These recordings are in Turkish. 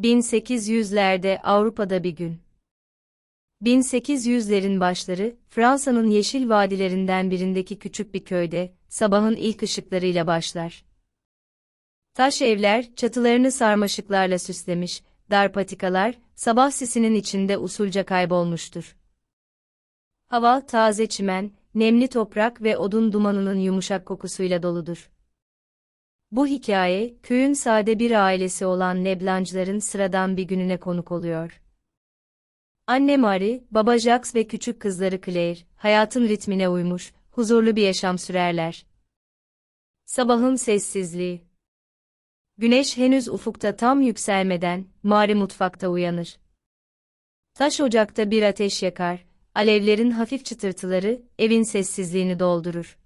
1800'lerde Avrupa'da bir gün. 1800'lerin başları, Fransa'nın yeşil vadilerinden birindeki küçük bir köyde, sabahın ilk ışıklarıyla başlar. Taş evler, çatılarını sarmaşıklarla süslemiş, dar patikalar, sabah sisinin içinde usulca kaybolmuştur. Hava, taze çimen, nemli toprak ve odun dumanının yumuşak kokusuyla doludur. Bu hikaye, köyün sade bir ailesi olan Leblancıların sıradan bir gününe konuk oluyor. Anne Marie, baba Jacques ve küçük kızları Claire, hayatın ritmine uymuş, huzurlu bir yaşam sürerler. Sabahın sessizliği. Güneş henüz ufukta tam yükselmeden, Marie mutfakta uyanır. Taş ocakta bir ateş yakar, alevlerin hafif çıtırtıları, evin sessizliğini doldurur.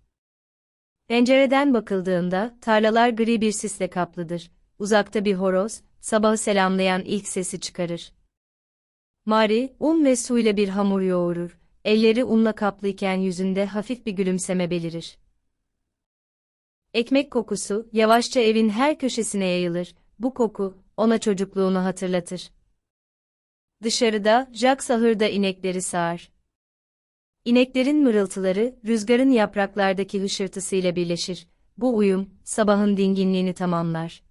Pencereden bakıldığında, tarlalar gri bir sisle kaplıdır. Uzakta bir horoz, sabahı selamlayan ilk sesi çıkarır. Mari, un ve suyla bir hamur yoğurur. Elleri unla kaplıyken yüzünde hafif bir gülümseme belirir. Ekmek kokusu, yavaşça evin her köşesine yayılır. Bu koku, ona çocukluğunu hatırlatır. Dışarıda, Jack sahırda inekleri sağar. İneklerin mırıltıları, rüzgarın yapraklardaki hışırtısıyla birleşir. Bu uyum, sabahın dinginliğini tamamlar.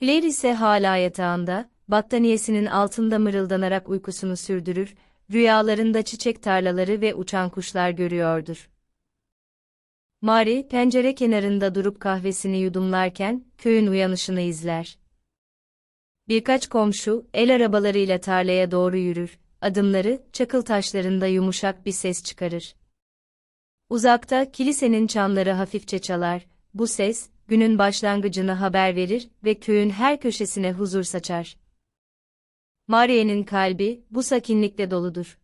Claire ise hala yatağında, battaniyesinin altında mırıldanarak uykusunu sürdürür, rüyalarında çiçek tarlaları ve uçan kuşlar görüyordur. Mari, pencere kenarında durup kahvesini yudumlarken, köyün uyanışını izler. Birkaç komşu, el arabalarıyla tarlaya doğru yürür, adımları, çakıl taşlarında yumuşak bir ses çıkarır. Uzakta, kilisenin çanları hafifçe çalar, bu ses, günün başlangıcını haber verir ve köyün her köşesine huzur saçar. Maria'nın kalbi, bu sakinlikle doludur.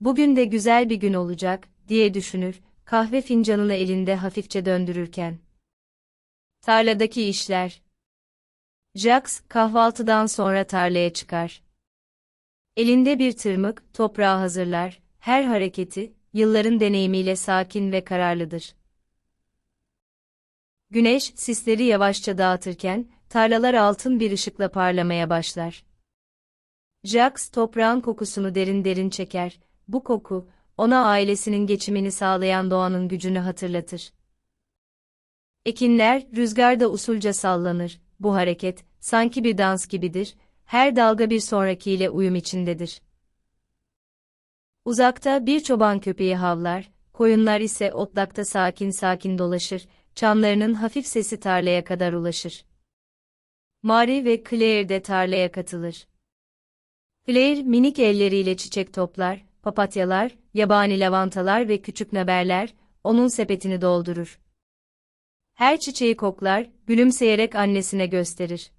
Bugün de güzel bir gün olacak, diye düşünür, kahve fincanını elinde hafifçe döndürürken. Tarladaki işler. Jax, kahvaltıdan sonra tarlaya çıkar. Elinde bir tırmık, toprağı hazırlar, her hareketi, yılların deneyimiyle sakin ve kararlıdır. Güneş, sisleri yavaşça dağıtırken, tarlalar altın bir ışıkla parlamaya başlar. Jax, toprağın kokusunu derin derin çeker, bu koku, ona ailesinin geçimini sağlayan doğanın gücünü hatırlatır. Ekinler, rüzgarda usulca sallanır, bu hareket, sanki bir dans gibidir, her dalga bir sonrakiyle uyum içindedir. Uzakta bir çoban köpeği havlar, koyunlar ise otlakta sakin sakin dolaşır, çanlarının hafif sesi tarlaya kadar ulaşır. Mari ve Claire de tarlaya katılır. Claire minik elleriyle çiçek toplar, papatyalar, yabani lavantalar ve küçük naberler, onun sepetini doldurur. Her çiçeği koklar, gülümseyerek annesine gösterir.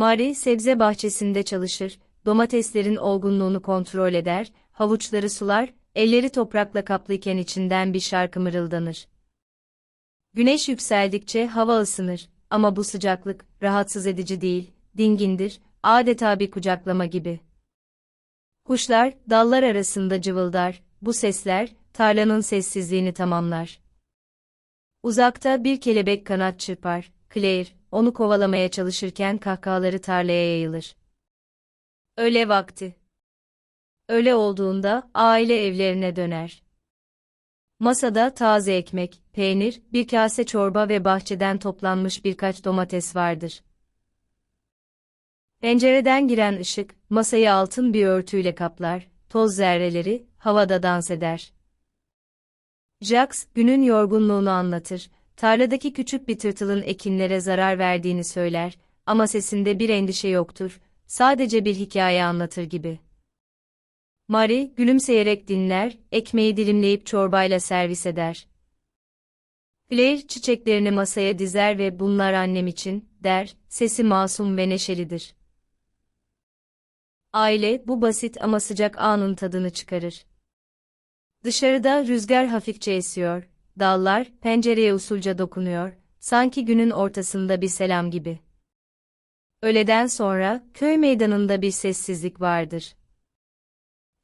Mari sebze bahçesinde çalışır, domateslerin olgunluğunu kontrol eder, havuçları sular, elleri toprakla kaplıyken içinden bir şarkı mırıldanır. Güneş yükseldikçe hava ısınır ama bu sıcaklık rahatsız edici değil, dingindir, adeta bir kucaklama gibi. Kuşlar dallar arasında cıvıldar, bu sesler tarlanın sessizliğini tamamlar. Uzakta bir kelebek kanat çırpar, Claire, onu kovalamaya çalışırken kahkahaları tarlaya yayılır. Öyle vakti. Öyle olduğunda aile evlerine döner. Masada taze ekmek, peynir, bir kase çorba ve bahçeden toplanmış birkaç domates vardır. Pencereden giren ışık, masayı altın bir örtüyle kaplar, toz zerreleri, havada dans eder. Jax, günün yorgunluğunu anlatır, tarladaki küçük bir tırtılın ekinlere zarar verdiğini söyler, ama sesinde bir endişe yoktur, sadece bir hikaye anlatır gibi. Mary, gülümseyerek dinler, ekmeği dilimleyip çorbayla servis eder. Claire, çiçeklerini masaya dizer ve bunlar annem için, der, sesi masum ve neşelidir. Aile, bu basit ama sıcak anın tadını çıkarır. Dışarıda rüzgar hafifçe esiyor, dallar pencereye usulca dokunuyor, sanki günün ortasında bir selam gibi. Öğleden sonra köy meydanında bir sessizlik vardır.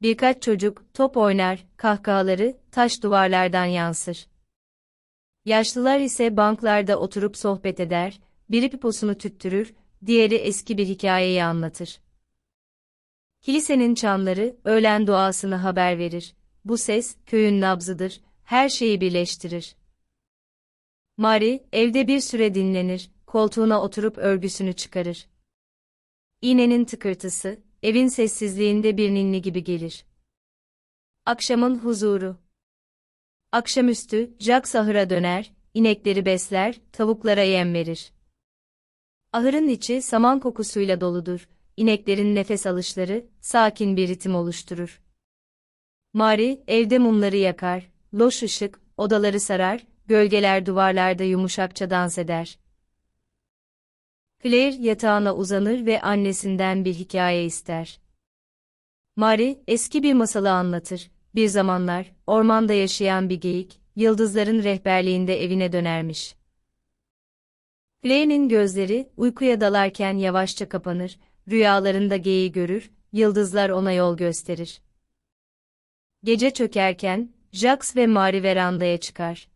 Birkaç çocuk top oynar, kahkahaları taş duvarlardan yansır. Yaşlılar ise banklarda oturup sohbet eder, biri piposunu tüttürür, diğeri eski bir hikayeyi anlatır. Kilisenin çanları, öğlen duasını haber verir. Bu ses, köyün nabzıdır, her şeyi birleştirir. Mari, evde bir süre dinlenir, koltuğuna oturup örgüsünü çıkarır. İğnenin tıkırtısı, evin sessizliğinde bir ninni gibi gelir. Akşamın huzuru. Akşamüstü, Jack ahıra döner, inekleri besler, tavuklara yem verir. Ahırın içi saman kokusuyla doludur, ineklerin nefes alışları, sakin bir ritim oluşturur. Mari, evde mumları yakar, loş ışık, odaları sarar, gölgeler duvarlarda yumuşakça dans eder. Claire yatağına uzanır ve annesinden bir hikaye ister. Mari, eski bir masalı anlatır. Bir zamanlar, ormanda yaşayan bir geyik, yıldızların rehberliğinde evine dönermiş. Claire'nin gözleri, uykuya dalarken yavaşça kapanır, rüyalarında geyiği görür, yıldızlar ona yol gösterir. Gece çökerken, Jax ve Mari verandaya çıkar.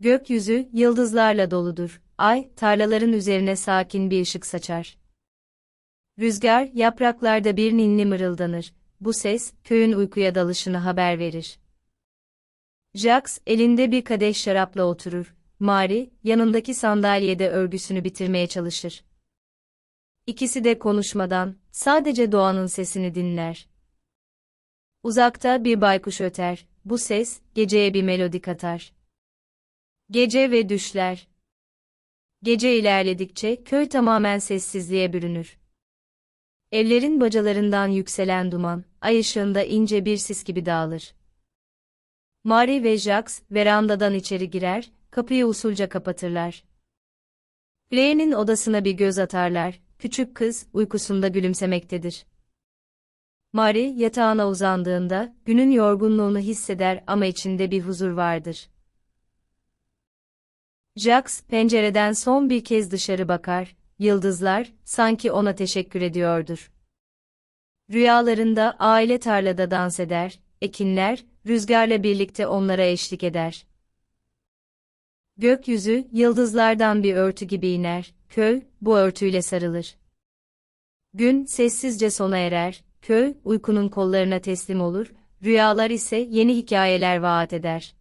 Gökyüzü, yıldızlarla doludur, ay, tarlaların üzerine sakin bir ışık saçar. Rüzgar, yapraklarda bir ninni mırıldanır, bu ses, köyün uykuya dalışını haber verir. Jax, elinde bir kadeh şarapla oturur, Mari, yanındaki sandalyede örgüsünü bitirmeye çalışır. İkisi de konuşmadan, sadece doğanın sesini dinler. Uzakta bir baykuş öter, bu ses, geceye bir melodi katar. Gece ve düşler. Gece ilerledikçe köy tamamen sessizliğe bürünür. Evlerin bacalarından yükselen duman, ay ışığında ince bir sis gibi dağılır. Mari ve Jax verandadan içeri girer, kapıyı usulca kapatırlar. Claire'nin odasına bir göz atarlar, küçük kız uykusunda gülümsemektedir. Mari yatağına uzandığında günün yorgunluğunu hisseder ama içinde bir huzur vardır. Jax pencereden son bir kez dışarı bakar, yıldızlar sanki ona teşekkür ediyordur. Rüyalarında aile tarlada dans eder, ekinler rüzgarla birlikte onlara eşlik eder. Gökyüzü yıldızlardan bir örtü gibi iner, köy bu örtüyle sarılır. Gün sessizce sona erer, köy uykunun kollarına teslim olur, rüyalar ise yeni hikayeler vaat eder.